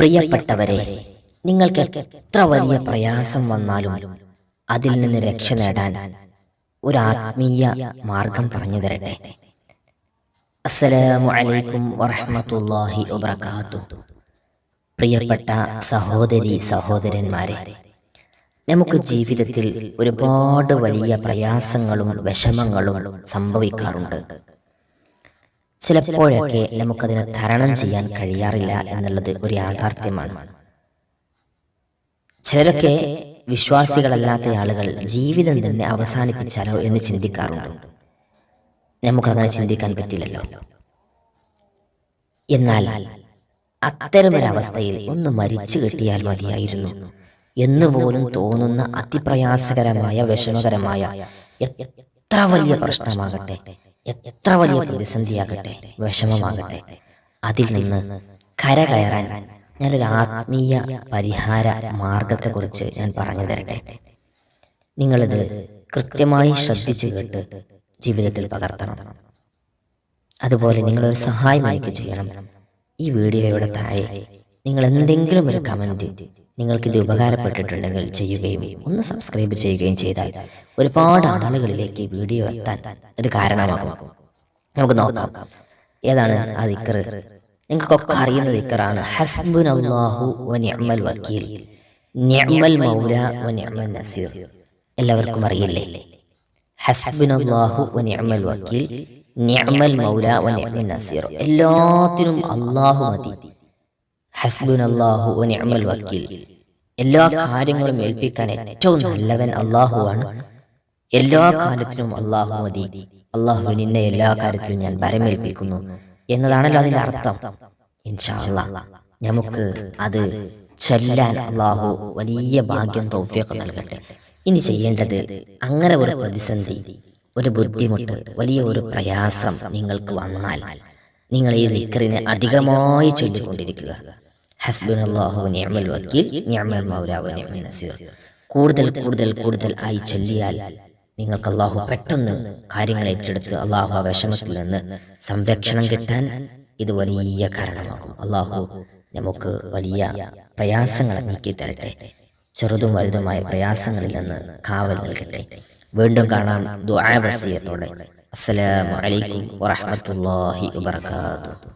പ്രിയപ്പെട്ടവരെ നിങ്ങൾക്ക് എത്ര വലിയ പ്രയാസം വന്നാലും അതിൽ നിന്ന് രക്ഷ നേടാൻ ഒരു ആത്മീയ മാർഗം പറഞ്ഞു തരട്ടെ. അസ്സലാമു അലൈക്കും വറഹ്മത്തുള്ളാഹി വബറകാതുഹു. പ്രിയപ്പെട്ട സഹോദരി സഹോദരന്മാരെ നമുക്ക് ജീവിതത്തിൽ ഒരുപാട് വലിയ പ്രയാസങ്ങളും വിഷമങ്ങളും സംഭവിക്കാറുണ്ട്. ചിലപ്പോഴൊക്കെ നമുക്കതിനെ തരണം ചെയ്യാൻ കഴിയാറില്ല എന്നുള്ളത് ഒരു യാഥാർത്ഥ്യമാണ്. ചിലരൊക്കെ വിശ്വാസികളല്ലാത്ത ആളുകൾ ജീവിതം തന്നെ അവസാനിപ്പിച്ചാലോ എന്ന് ചിന്തിക്കാറുണ്ട്. നമുക്കങ്ങനെ ചിന്തിക്കാൻ പറ്റില്ലല്ലോ. എന്നാൽ അത്തരമൊരവസ്ഥയിൽ ഒന്ന് മരിച്ചു കിട്ടിയാൽ മതിയായിരുന്നു. എന്നുപോലും തോന്നുന്ന അതിപ്രയാസകരമായ വിഷമകരമായ എത്ര വലിയ പ്രശ്നമാകട്ടെ. എത്ര വലിയ പ്രതിസന്ധിയാകട്ടെ? വിഷമമാകട്ടെ? അതിൽ നിന്ന് കരകയറാൻ ഞാനൊരു ആത്മീയ പരിഹാര മാർഗത്തെക്കുറിച്ച് ഞാൻ പറഞ്ഞു തരട്ടെ? നിങ്ങളിത് കൃത്യമായി ശ്രദ്ധിച്ചു കേട്ട് ജീവിതത്തിൽ പകർത്തണം. അതുപോലെ നിങ്ങളൊരു സഹായം എനിക്ക് ചെയ്യണം. ഈ വീഡിയോയുടെ താഴെ നിങ്ങൾ എന്തെങ്കിലും ഒരു കമന്റ് നിങ്ങൾക്കിത് ഉപകാരപ്പെട്ടിട്ടുണ്ടെങ്കിൽ ചെയ്യുകയും ഒന്ന് സബ്സ്ക്രൈബ് ചെയ്യുകയും ചെയ്താൽ ഒരുപാട് ആളുകളിലേക്ക് വീഡിയോ എത്താൻ ഇത് കാരണമാകും. നമുക്ക് നോക്കാം. ഏതാണ് ആ ദിക്കർ നിങ്ങൾക്കൊക്കെ അറിയുന്ന ദിക്കറാണ് ഹസ്ബുൻ അള്ളാഹു വക്കീൽ. മൗല നസീർ. എല്ലാവർക്കും അറിയില്ലേ? ഹസ്ബുൻ അള്ളാഹു വക്കീൽ. മൗല നസീർ. എല്ലാത്തിനും അള്ളാഹു മതി. ഹസ്ബുൻ അള്ളാഹു വ നിഅമൽ വക്കീൽ. എല്ലാ കാര്യങ്ങളും ഏൽപ്പിക്കാൻ ഏറ്റവും നല്ലവൻ അള്ളാഹുവാണ്. എല്ലാ കാലത്തിനും അള്ളാഹു മതി. അള്ളാഹു നിന്നെ എല്ലാ കാര്യത്തിലും ഞാൻ ഭരമേൽപ്പിക്കുന്നു എന്നതാണല്ലോ അതിന്റെ അർത്ഥം. നമുക്ക് അത് ചെല്ലാൻ അള്ളാഹു വലിയ ഭാഗ്യം തോഫിയൊക്കെ നൽകട്ടെ. ഇനി ചെയ്യേണ്ടത് അങ്ങനെ ഒരു പ്രതിസന്ധി ഒരു ബുദ്ധിമുട്ട് വലിയ ഒരു പ്രയാസം നിങ്ങൾക്ക് വന്നാൽ നിങ്ങൾ ഈ ദിക്കറിനെ അധികമായി ചൊല്ലിക്കൊണ്ടിരിക്കുക. കൂടുതൽ കൂടുതൽ കൂടുതൽ ആയി ചൊല്ലിയാൽ നിങ്ങൾക്ക് അള്ളാഹു പെട്ടെന്ന് കാര്യങ്ങൾ ഏറ്റെടുത്ത് അള്ളാഹു ആ വിഷമത്തിൽ നിന്ന് സംരക്ഷണം കിട്ടാൻ ഇത് വലിയ കാരണമാകും. അള്ളാഹു നമുക്ക് വലിയ പ്രയാസങ്ങൾ നീക്കി തരട്ടെ. ചെറുതും വലുതുമായ പ്രയാസങ്ങളിൽ നിന്ന് കാവൽ നൽകട്ടെ. വീണ്ടും കാണാം ദുആ വസിയത്തോടെ. അസ്സലാമു അലൈക്കും വറഹ്മത്തുള്ളാഹി വബറകാതുഹു.